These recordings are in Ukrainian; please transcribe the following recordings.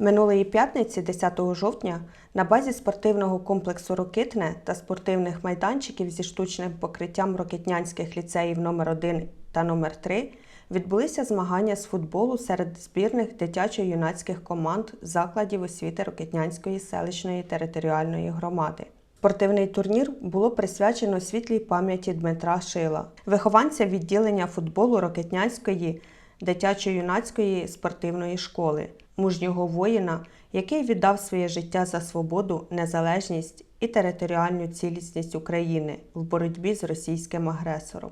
Минулої п'ятниці, 10 жовтня, на базі спортивного комплексу Рокитне та спортивних майданчиків зі штучним покриттям рокетнянських ліцеїв номер 1 та номер 3 відбулися змагання з футболу серед збірних дитячо-юнацьких команд закладів освіти Рокетнянської селищної територіальної громади. Спортивний турнір було присвячено світлій пам'яті Дмитра Шила, вихованця відділення футболу Рокетнянської дитячо-юнацької спортивної школи, мужнього воїна, який віддав своє життя за свободу, незалежність і територіальну цілісність України в боротьбі з російським агресором.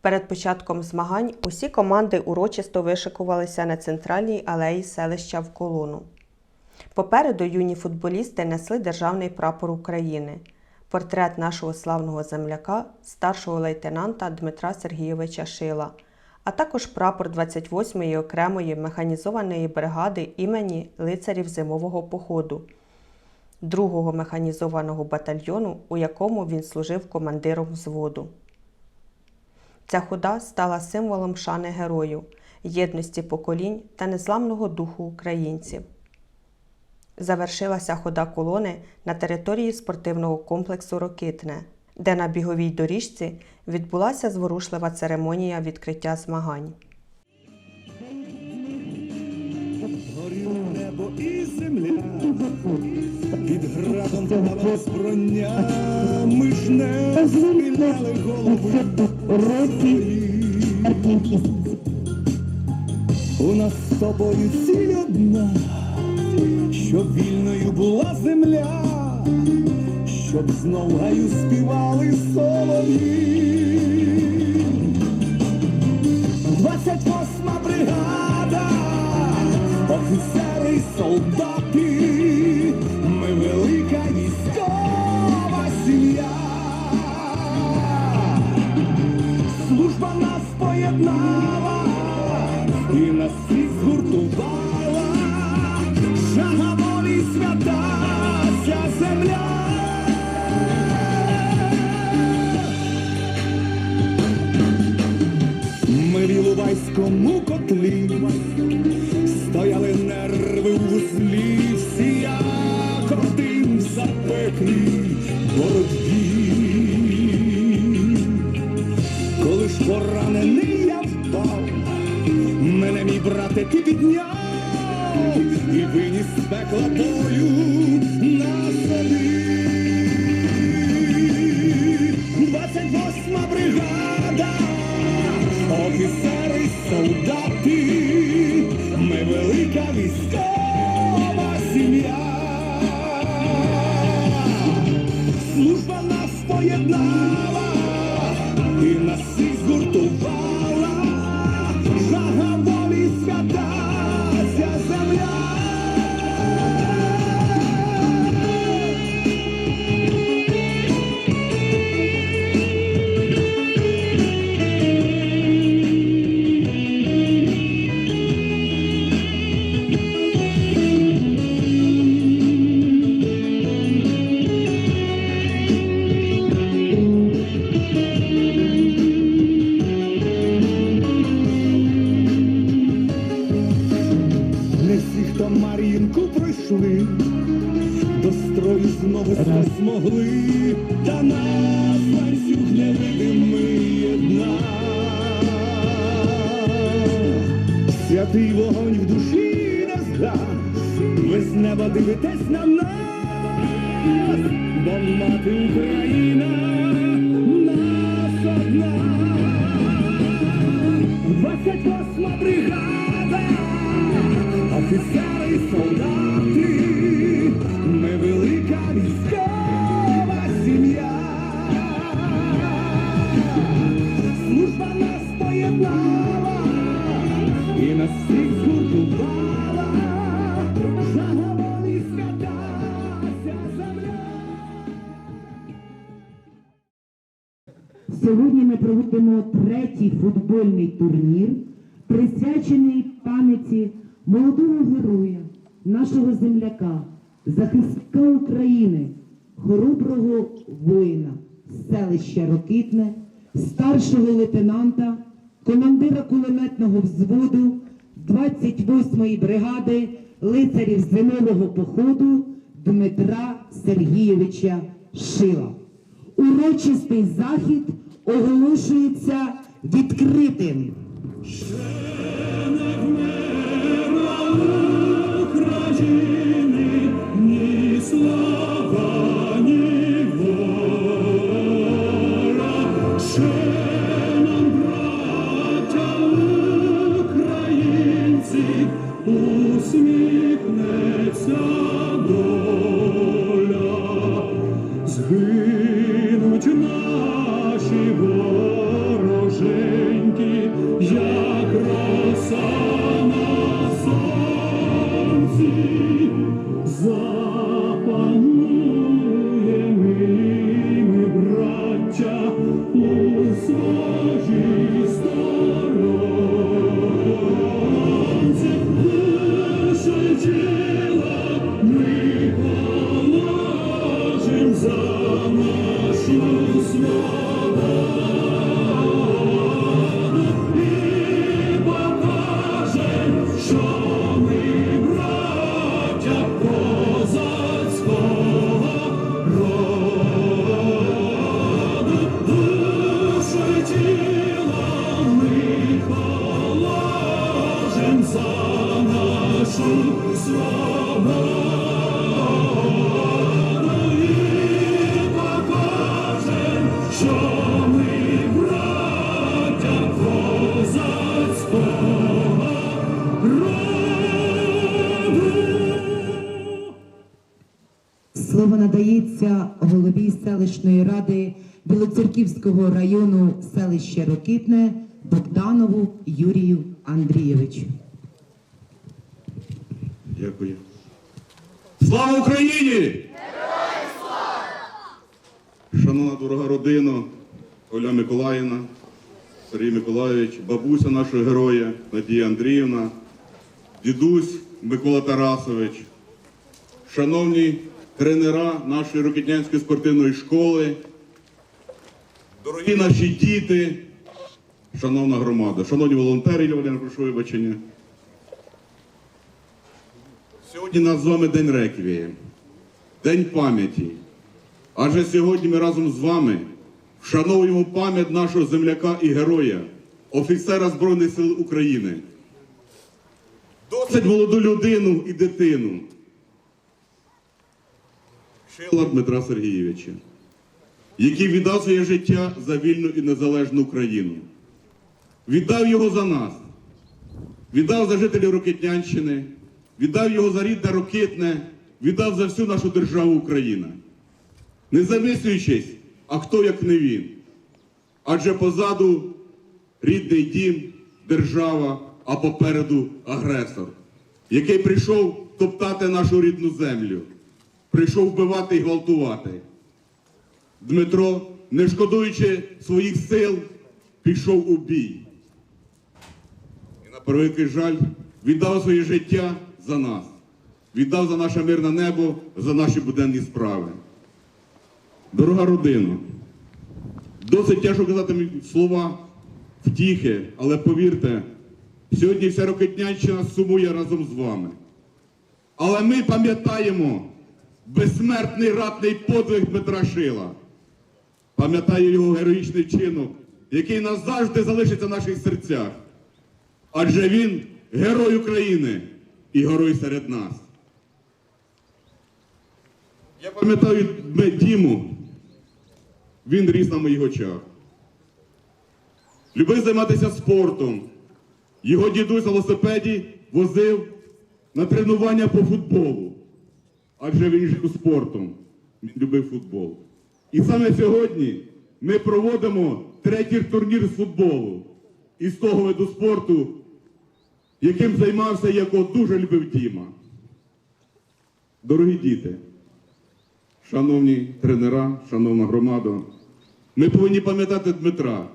Перед початком змагань усі команди урочисто вишикувалися на центральній алеї селища в колону. Попереду юні футболісти несли державний прапор України, портрет нашого славного земляка, старшого лейтенанта Дмитра Сергійовича Шила, а також прапор 28-ї окремої механізованої бригади імені лицарів зимового походу, другого механізованого батальйону, у якому він служив командиром взводу. Ця хода стала символом шани герою, єдності поколінь та незламного духу українців. Завершилася хода колони на території спортивного комплексу Рокитне, де на біговій доріжці відбулася зворушлива церемонія відкриття змагань. Небо і земля, під градом палало зброня, ми ж не схиляли голови свої. У нас з тобою ціль одна, щоб вільною була земля, щоб знов гаю співали солов'ї. 28 бригада, офіцери й солдати, ми велика військова сім'я. Служба нас поєднала Іловайському котлі стояли нерви у вузлі, всі як один в запеклій боротьбі. Коли ж поранений я впав, мене мій братик і підняв і виніс пекла бою на собі. Святий вогонь в душі не згас, ви з неба дивитесь на нас, бо мати Україна нас одна. 28 бригада, офіцери солдати, ми велика військова сім'я. Служба нас поєднала і нас всіх згуртувала, жага волі свята ця земля. Сьогодні ми проводимо третій футбольний турнір, присвячений пам'яті молодого героя, нашого земляка, захисника України, хороброго воїна, селища Рокитне, старшого лейтенанта, командира кулеметного взводу 28-ї бригади лицарів зимового походу Дмитра Сергійовича Шила. Урочистий захід оголошується відкритим. Усміхнеться доля, Білоцерківського району селища Рокитне Богданову Юрію Андрійовичу. Дякую. Слава Україні! Шановна дорога родина, Оля Миколаївна, Сергій Миколаївич, бабуся нашого героя Надія Андріївна, дідусь Микола Тарасович, шановні тренера нашої Рокітнянської спортивної школи, дорогі наші діти, шановна громада, шановні волонтери, Валерій, прошу вибачення. Сьогодні нас з вами День реквії, День пам'яті. Адже сьогодні ми разом з вами вшановуємо пам'ять нашого земляка і героя, офіцера Збройних сил України. Досить молоду людину і дитину. Шила Дмитра Сергійовича, який віддав своє життя за вільну і незалежну Україну. Віддав його за нас, віддав за жителів Рокитнянщини, віддав його за рідне Рокитне, віддав за всю нашу державу Україна. Не замислюючись, а хто як не він. Адже позаду рідний дім, держава, а попереду агресор, який прийшов топтати нашу рідну землю, прийшов вбивати і гвалтувати. Дмитро, не шкодуючи своїх сил, пішов у бій. І на превеликий жаль віддав своє життя за нас, віддав за наше мирне небо, за наші буденні справи. Дорога родина, досить тяжко казати слова втіхи, але повірте, сьогодні вся Рокетнянщина сумує разом з вами. Але ми пам'ятаємо безсмертний ратний подвиг Дмитра Шила. Пам'ятаю його героїчний вчинок, який назавжди залишиться в наших серцях. Адже він герой України і герой серед нас. Я пам'ятаю Діму, він ріс на моїх очах. Любив займатися спортом. Його дідусь на велосипеді возив на тренування по футболу. Адже він жив спортом, він любив футбол. І саме сьогодні ми проводимо третій турнір з футболу із того виду спорту, яким займався, якого дуже любив Діма. Дорогі діти, шановні тренера, шановна громада, ми повинні пам'ятати Дмитра,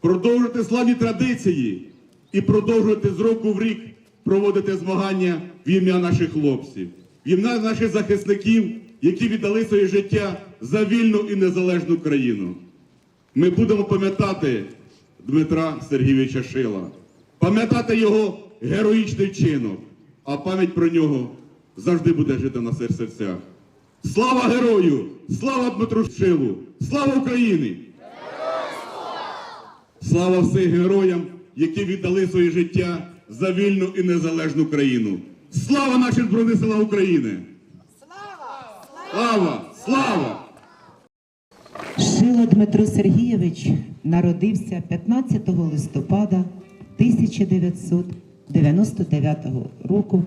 продовжувати славні традиції і продовжувати з року в рік проводити змагання в ім'я наших хлопців, в ім'я наших захисників, які віддали своє життя за вільну і незалежну країну. Ми будемо пам'ятати Дмитра Сергійовича Шила, пам'ятати його героїчний вчинок, а пам'ять про нього завжди буде жити на сер- серцях. Слава герою! Слава Дмитру Шилу! Слава Україні! Слава всім героям, які віддали своє життя за вільну і незалежну країну. Слава нашим Збройним силам України! Слава! Слава! Шило Дмитро Сергійович народився 15 листопада 1999 року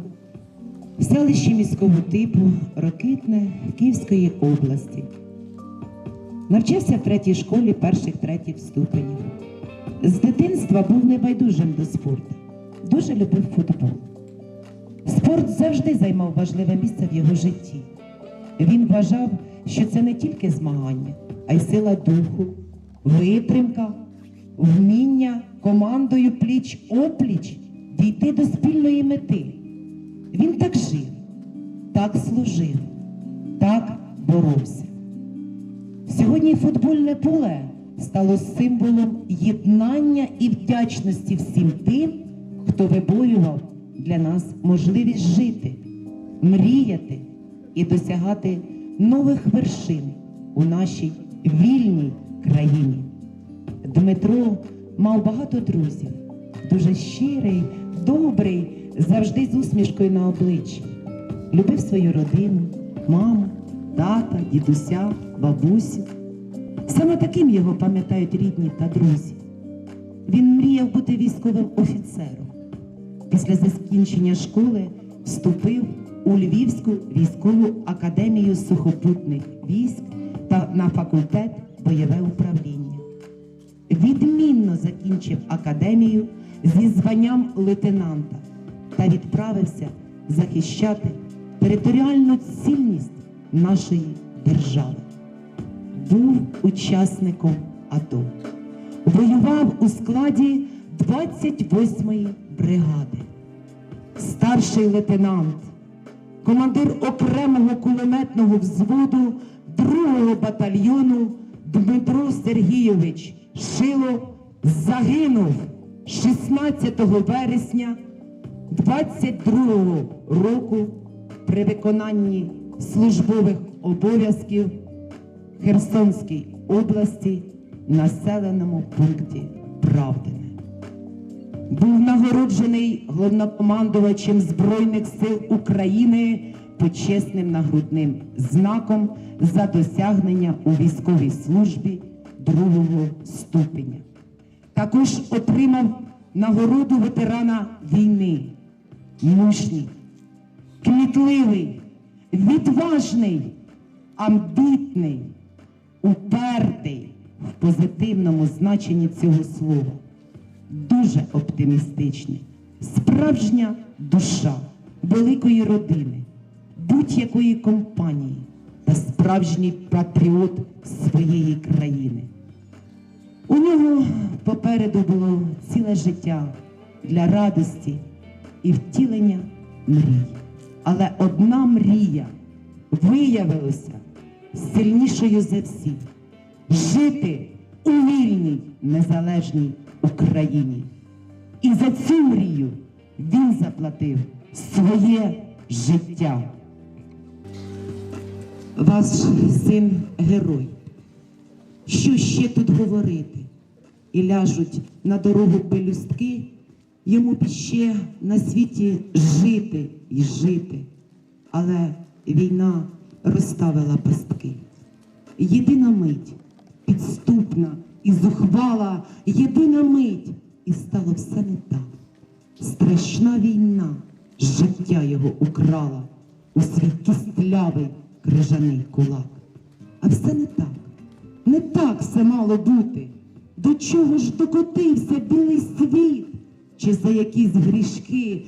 в селищі міського типу Рокитне Київської області. Навчався в третій школі перших третіх ступенів. З дитинства був небайдужим до спорту. Дуже любив футбол. Спорт завжди займав важливе місце в його житті. Він вважав, що це не тільки змагання, а й сила духу, витримка, вміння командою пліч опліч дійти до спільної мети. Він так жив, так служив, так боровся. Сьогодні футбольне поле стало символом єднання і вдячності всім тим, хто виборював для нас можливість жити, мріяти і досягати нових вершин у нашій вільній країні. Дмитро мав багато друзів, дуже щирий, добрий, завжди з усмішкою на обличчі. Любив свою родину, маму, тата, дідуся, бабусю. Саме таким його пам'ятають рідні та друзі. Він мріяв бути військовим офіцером. Після закінчення школи вступив у Львівську військову академію сухопутних військ та на факультет бойове управління. Відмінно закінчив академію зі званням лейтенанта та відправився захищати територіальну цільність нашої держави. Був учасником АТО. Воював у складі 28-ї бригади. Старший лейтенант, командир окремого кулеметного взводу 2-го батальйону Дмитро Сергійович Шило загинув 16 вересня 22-го року при виконанні службових обов'язків Херсонській області, населеному пункті Правдине. Був нагороджений головнокомандувачем Збройних сил України почесним нагрудним знаком за досягнення у військовій службі другого ступеня. Також отримав нагороду ветерана війни. Мужній, кмітливий, відважний, амбітний, упертий в позитивному значенні цього слова. Дуже оптимістичний, справжня душа великої родини, будь-якої компанії та справжній патріот своєї країни. У нього попереду було ціле життя для радості і втілення мрій. Але одна мрія виявилася сильнішою за всі жити у вільній незалежній Україні. І за цю мрію він заплатив своє життя. Ваш син герой. Що ще тут говорити? І ляжуть на дорогу пелюстки, йому б ще на світі жити і жити. Але війна розставила пастки. Єдина мить, підступна і зухвала, єдина мить, і стало все не так. Страшна війна життя його украла у свій кістлявий крижаний кулак. А все не так, не так все мало бути. До чого ж докотився білий світ? Чи за якісь грішки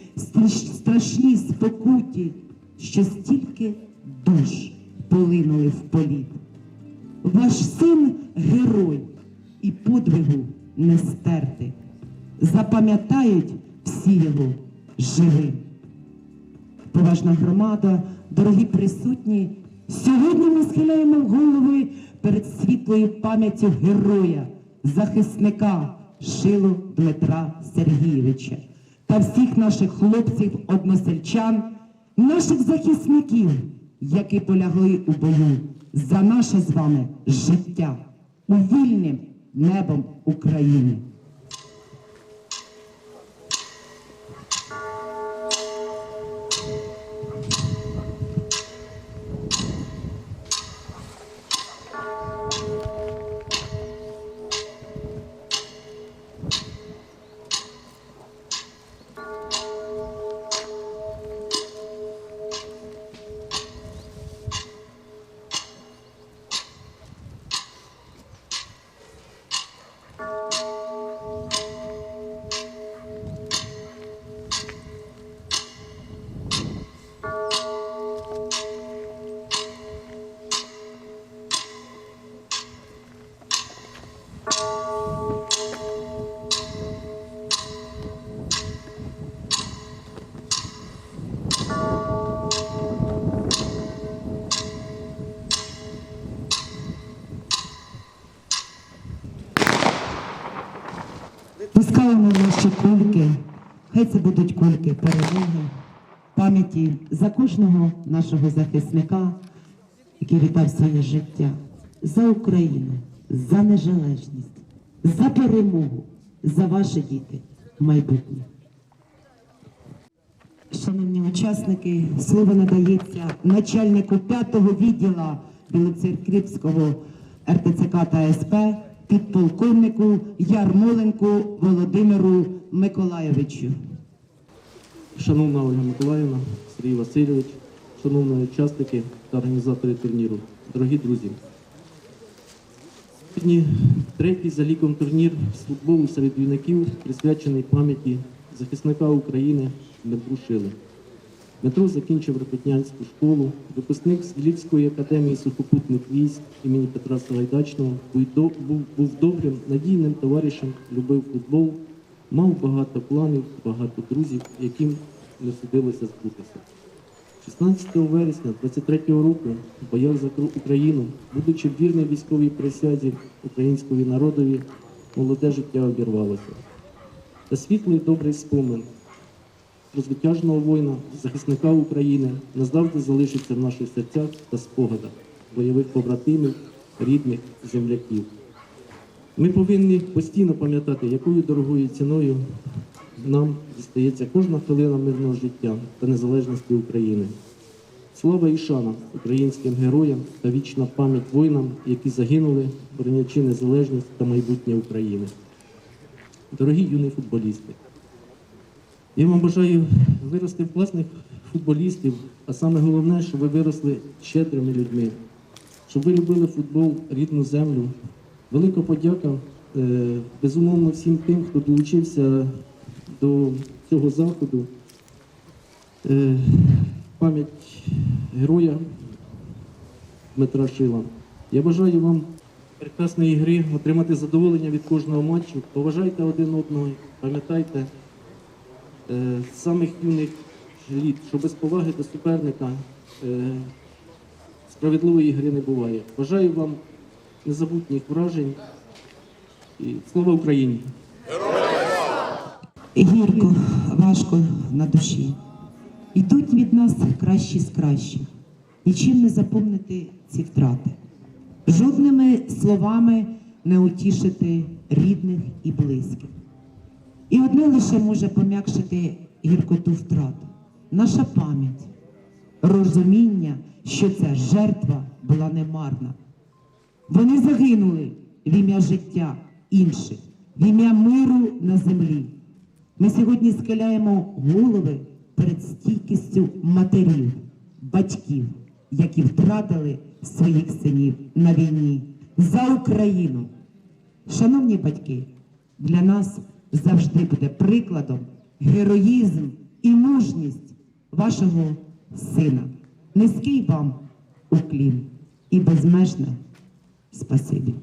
страшні спокуті, що стільки душ полинули в політ? Ваш син герой і подвигу не стерти. Запам'ятають всі його живим. Поважна громада, дорогі присутні, сьогодні ми схиляємо голови перед світлою пам'яттю героя, захисника Шило Дмитра Сергійовича та всіх наших хлопців, односельчан, наших захисників, які полягли у бою за наше з вами життя у вільним небом України. Пускаємо наші кульки, хай це будуть кульки перемоги, пам'яті за кожного нашого захисника, який віддав своє життя за Україну, за незалежність, за перемогу, за ваші діти майбутнє. Шановні учасники, слово надається начальнику п'ятого відділу Білоцерківського РТЦК та СП підполковнику Ярмоленку Володимиру Миколайовичу. Шановна Ольга Миколаївна, Сергій Васильович, шановні учасники та організатори турніру, дорогі друзі. Сьогодні третій за ліком турнір з футболу серед юнаків присвячений пам'яті захисника України Дмитру Шили. Дмитро закінчив Рокотнянську школу, випускник з Львівської академії сухопутних військ імені Петра Сагайдачного, був, добрим, надійним товаришем, любив футбол, мав багато планів, багато друзів, яким не судилося збутися. 16 вересня 23-го року в боях за Україну, будучи вірним військовій присязі української народові, молоде життя обірвалося. Та світлий добрий спомин розвитяжного воїна, захисника України назавжди залишиться в наших серцях та спогадах бойових побратимів, рідних, земляків. Ми повинні постійно пам'ятати, якою дорогою ціною нам дістається кожна хвилина мирного життя та незалежності України. Слава і шана українським героям та вічна пам'ять воїнам, які загинули, боронячи незалежність та майбутнє України. Дорогі юні футболісти, я вам бажаю вирости в класних футболістів, а саме головне, щоб ви виросли щедрими людьми, щоб ви любили футбол, рідну землю. Велика подяка е, безумовно всім тим, хто долучився до цього заходу. Е, пам'ять героя Дмитра Шила. Я бажаю вам прекрасної гри, отримати задоволення від кожного матчу. Поважайте один одного, пам'ятайте з самих юних літ, що без поваги до суперника е, справедливої гри не буває. Бажаю вам незабутніх вражень і слава Україні! Гірко, важко на душі. Йдуть від нас кращі з кращих. Нічим не запомнити ці втрати. Жодними словами не утішити рідних і близьких. І одне лише може пом'якшити гіркоту втрат. Наша пам'ять, розуміння, що ця жертва була немарна. Вони загинули в ім'я життя інших, в ім'я миру на землі. Ми сьогодні схиляємо голови перед стійкістю матерів, батьків, які втратили своїх синів на війні за Україну. Шановні батьки, для нас завжди буде прикладом героїзм і мужність вашого сина. Низький вам уклін і безмежне спасибі.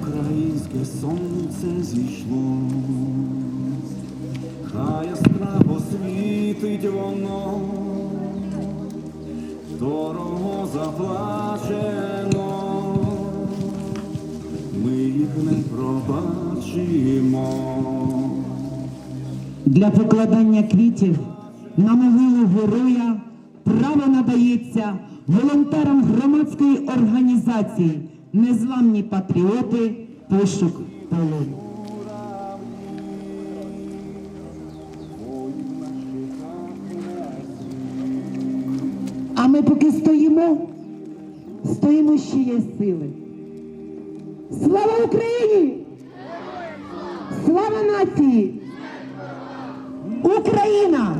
Українське сонце зійшло, хай яскраво світить воно, дорого заплачено, не пробачимо. Для покладання квітів на могилу героя право надається волонтерам громадської організації Незламні патріоти пошук полону. А ми поки стоїмо, стоїмо ще є сили. Слава Україні! Слава нації! Україна!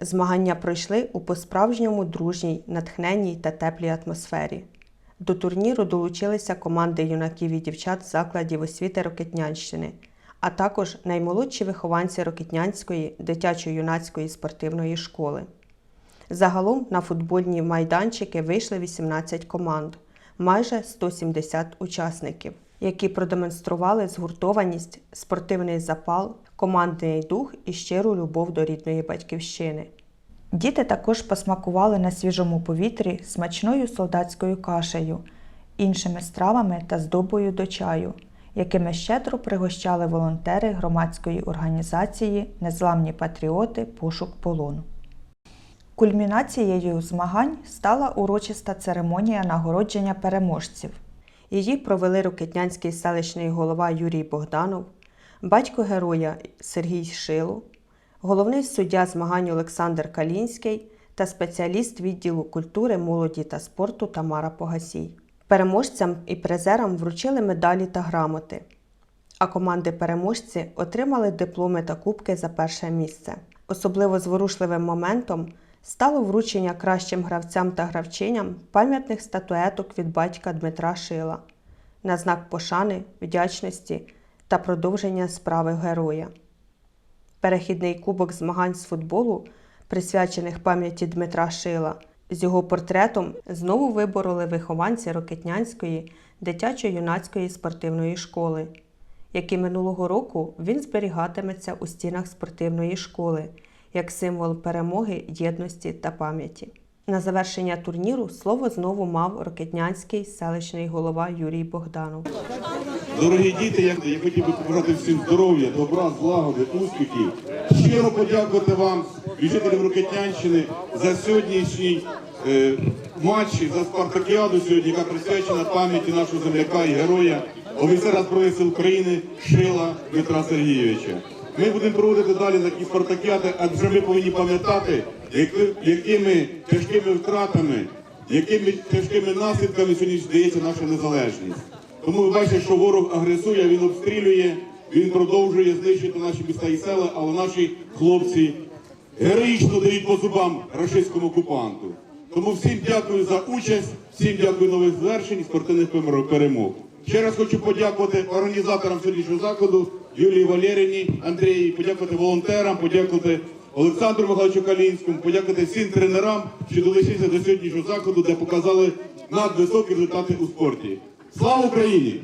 Змагання пройшли у по-справжньому дружній, натхненній та теплій атмосфері. До турніру долучилися команди юнаків і дівчат закладів освіти Рокетнянщини, а також наймолодші вихованці Рокетнянської дитячо-юнацької спортивної школи. Загалом на футбольні майданчики вийшли 18 команд, майже 170 учасників, які продемонстрували згуртованість, спортивний запал, командний дух і щиру любов до рідної батьківщини. Діти також посмакували на свіжому повітрі смачною солдатською кашею, іншими стравами та здобою до чаю, якими щедро пригощали волонтери громадської організації Незламні патріоти пошук полону. Кульмінацією змагань стала урочиста церемонія нагородження переможців. Її провели Рокетнянський селищний голова Юрій Богданов, батько героя Сергій Шило, головний суддя змагань Олександр Калінський та спеціаліст відділу культури, молоді та спорту Тамара Погасій. Переможцям і призерам вручили медалі та грамоти, а команди-переможці отримали дипломи та кубки за перше місце. Особливо зворушливим моментом стало вручення кращим гравцям та гравчиням пам'ятних статуеток від батька Дмитра Шила на знак пошани, вдячності та продовження справи героя. Перехідний кубок змагань з футболу, присвячених пам'яті Дмитра Шила, з його портретом знову вибороли вихованці Рокетнянської дитячо-юнацької спортивної школи, які минулого року він зберігатиметься у стінах спортивної школи як символ перемоги, єдності та пам'яті. На завершення турніру слово знову мав Рокетнянський селищний голова Юрій Богданов. Дорогі діти, я, я хотів би побажати всім здоров'я, добра, злагоди, успіхів. Щиро подякувати вам, жителям Рокетнянщини, за сьогоднішній е, матч, за спартакіаду сьогодні, яка присвячена пам'яті нашого земляка і героя, офіцера Збройних сил України Шила Дмитра Сергійовича. Ми будемо проводити далі такі спартакіади, адже ми повинні пам'ятати, якими тяжкими втратами, якими тяжкими наслідками сьогодні здається наша незалежність. Тому ви бачите, що ворог агресує, він обстрілює, він продовжує знищити наші міста і села, але наші хлопці героїчно дають по зубам рашистському окупанту. Тому всім дякую за участь, всім дякую нових звершень і спортивних перемог. Ще раз хочу подякувати організаторам сьогоднішнього заходу Юлії Валеріні, Андрії, подякувати волонтерам, подякувати Олександру Михайловичу Калінському, подякувати всім тренерам, що долучилися до сьогоднішнього заходу, де показали надвисокі результати у спорті. Слава Україні!